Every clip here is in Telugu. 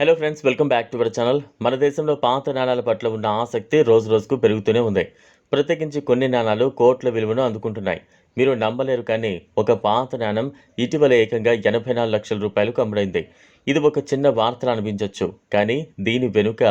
Hello friends welcome back to our channel మన దేశంలో పాత నాణాల పట్ల ఉన్న ఆసక్తి రోజు రోజుకు పెరుగుతూనే ఉంది. ప్రత్యేకించి కొన్ని నాణాలు కోట్ల విలువను అందుకుంటున్నాయి. మీరు నమ్మలేరు కానీ ఒక పాత నాణం ఇటీవల ఏకంగా ఎనభై నాలుగు లక్షల రూపాయలకు అమ్ముడైంది. ఇది ఒక చిన్న వార్తలు అనిపించవచ్చు కానీ దీని వెనుక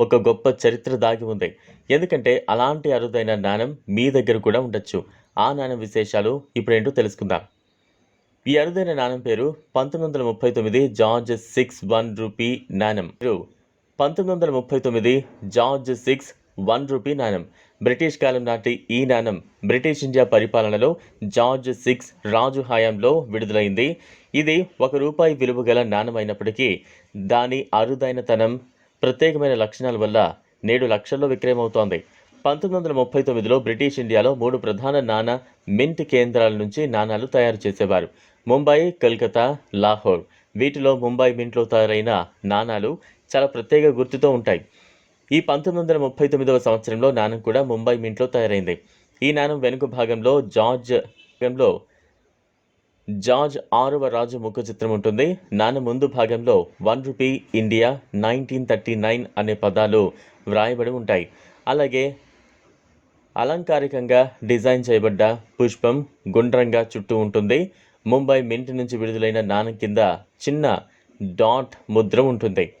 ఒక గొప్ప చరిత్ర దాగి ఉంది. ఎందుకంటే అలాంటి అరుదైన నాణం మీ దగ్గర కూడా ఉండొచ్చు. ఆ నాణం విశేషాలు ఇప్పుడేంటో తెలుసుకుందాం. ఈ అరుదైన నాణం పేరు పంతొమ్మిది వందల ముప్పై తొమ్మిది జార్జ్ సిక్స్ వన్ రూపీ నాణం. పేరు పంతొమ్మిది వందల ముప్పై తొమ్మిది జార్జ్ సిక్స్ వన్ రూపీ నాణం. బ్రిటిష్ కాలం నాటి ఈ నాణం బ్రిటిష్ ఇండియా పరిపాలనలో జార్జ్ సిక్స్ రాజు హయాంలో విడుదలైంది. ఇది ఒక రూపాయి విలువ గల నాణం అయినప్పటికీ దాని అరుదైనతనం ప్రత్యేకమైన లక్షణాల వల్ల నేడు లక్షల్లో విక్రయమవుతోంది. పంతొమ్మిది వందల ముప్పై తొమ్మిదిలో బ్రిటిష్ ఇండియాలో మూడు ప్రధాన నాణా మింట్ కేంద్రాల నుంచి నాణాలు తయారు చేసేవారు. ముంబై కలకత్తా లాహోర్ వీటిలో ముంబై మింట్లో తయారైన నాణాలు చాలా ప్రత్యేక గుర్తుతో ఉంటాయి. ఈ పంతొమ్మిది వందల ముప్పై తొమ్మిదవ సంవత్సరంలో నాణం కూడా ముంబై మింట్లో తయారైంది. ఈ నాణం వెనుక భాగంలో జార్జ్ భాగంలో జార్జ్ ఆరవ రాజు ముఖ చిత్రం ఉంటుంది. నాన్న ముందు భాగంలో one rupee India nineteen thirty nine అనే పదాలు వ్రాయబడి ఉంటాయి. అలాగే అలంకారికంగా డిజైన్ చేయబడ్డ పుష్పం గుండ్రంగా చుట్టూ ఉంటుంది. ముంబై మింట్ నుంచి విడుదలైన నాణం కింద చిన్న డాట్ ముద్ర ఉంటుంది.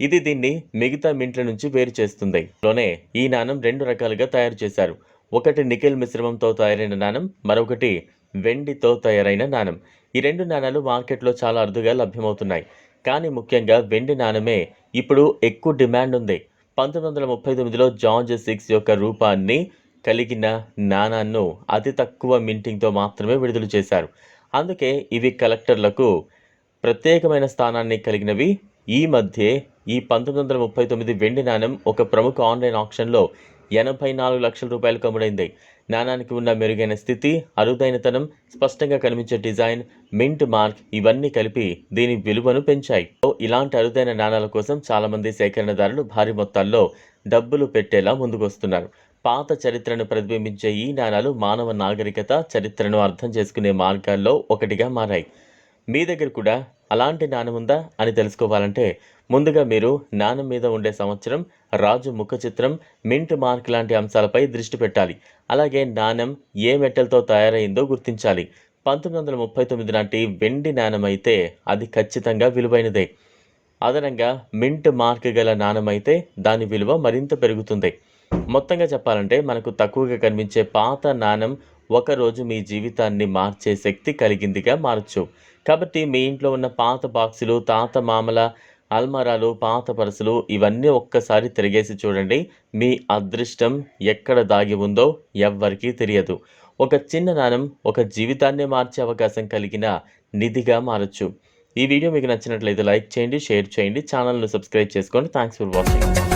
ఇది దీన్ని మిగతా మింట్ల నుంచి వేరు చేస్తుంది. లోనే ఈ నాణం రెండు రకాలుగా తయారు చేశారు. ఒకటి నికెల్ మిశ్రమంతో తయారైన నాణం మరొకటి వెండితో తయారైన నాణం ఈ రెండు నాణాలు మార్కెట్లో చాలా అరుదుగా లభ్యమవుతున్నాయి. కానీ ముఖ్యంగా వెండి నాణమే ఇప్పుడు ఎక్కువ డిమాండ్ ఉంది. పంతొమ్మిది వందల ముప్పై తొమ్మిదిలో జార్జ్ సిక్స్ యొక్క రూపాన్ని కలిగిన నాణాన్ని అతి తక్కువ మింటింగ్తో మాత్రమే విడుదల చేశారు. అందుకే ఇవి కలెక్టర్లకు ప్రత్యేకమైన స్థానాన్ని కలిగినవి. ఈ మధ్య ఈ పంతొమ్మిది వందల ముప్పై తొమ్మిది వెండి నాణ్యం ఒక ప్రముఖ ఆన్లైన్ ఆప్షన్లో ఎనభై నాలుగు లక్షల రూపాయలకు అమ్ముడైంది నాణానికి ఉన్న మెరుగైన స్థితి అరుదైనతనం స్పష్టంగా కనిపించే డిజైన్ మింట్ మార్క్ ఇవన్నీ కలిపి దీని విలువను పెంచాయి. ఇలాంటి అరుదైన నాణాల కోసం చాలామంది సేకరణదారులు భారీ మొత్తాల్లో డబ్బులు పెట్టేలా ముందుకొస్తున్నారు. పాత చరిత్రను ప్రతిబింబించే ఈ నాణాలు మానవ నాగరికత చరిత్రను అర్థం చేసుకునే మార్గాల్లో ఒకటిగా మారాయి. మీ దగ్గర కూడా అలాంటి నాణం ఉందా అని తెలుసుకోవాలంటే ముందుగా మీరు నాణం మీద ఉండే సంవత్సరం రాజు ముఖ చిత్రం మింట్ మార్క్ లాంటి అంశాలపై దృష్టి పెట్టాలి. అలాగే నాణం ఏ మెటల్తో తయారైందో గుర్తించాలి. పంతొమ్మిది వందల ముప్పై తొమ్మిది నాటి వెండి నాణం అయితే అది ఖచ్చితంగా విలువైనదే. అదనంగా మింట్ మార్క్ గల నాణం అయితే దాని విలువ మరింత పెరుగుతుంది. మొత్తంగా చెప్పాలంటే మనకు తక్కువగా కనిపించే పాత నాణం ఒకరోజు మీ జీవితాన్ని మార్చే శక్తి కలిగిందిగా మారచ్చు. కాబట్టి మీ ఇంట్లో ఉన్న పాత బాక్సులు తాత మామల అల్మారాలు పాత పరసలు ఇవన్నీ ఒక్కసారి తిరిగేసి చూడండి. మీ అదృష్టం ఎక్కడ దాగి ఉందో ఎవ్వరికీ తెలియదు. ఒక చిన్న నాణం ఒక జీవితాన్నే మార్చే అవకాశం కలిగిన నిధిగా మారచ్చు. ఈ వీడియో మీకు నచ్చినట్లయితే లైక్ చేయండి షేర్ చేయండి ఛానల్ను సబ్స్క్రైబ్ చేసుకోండి. Thanks for watching.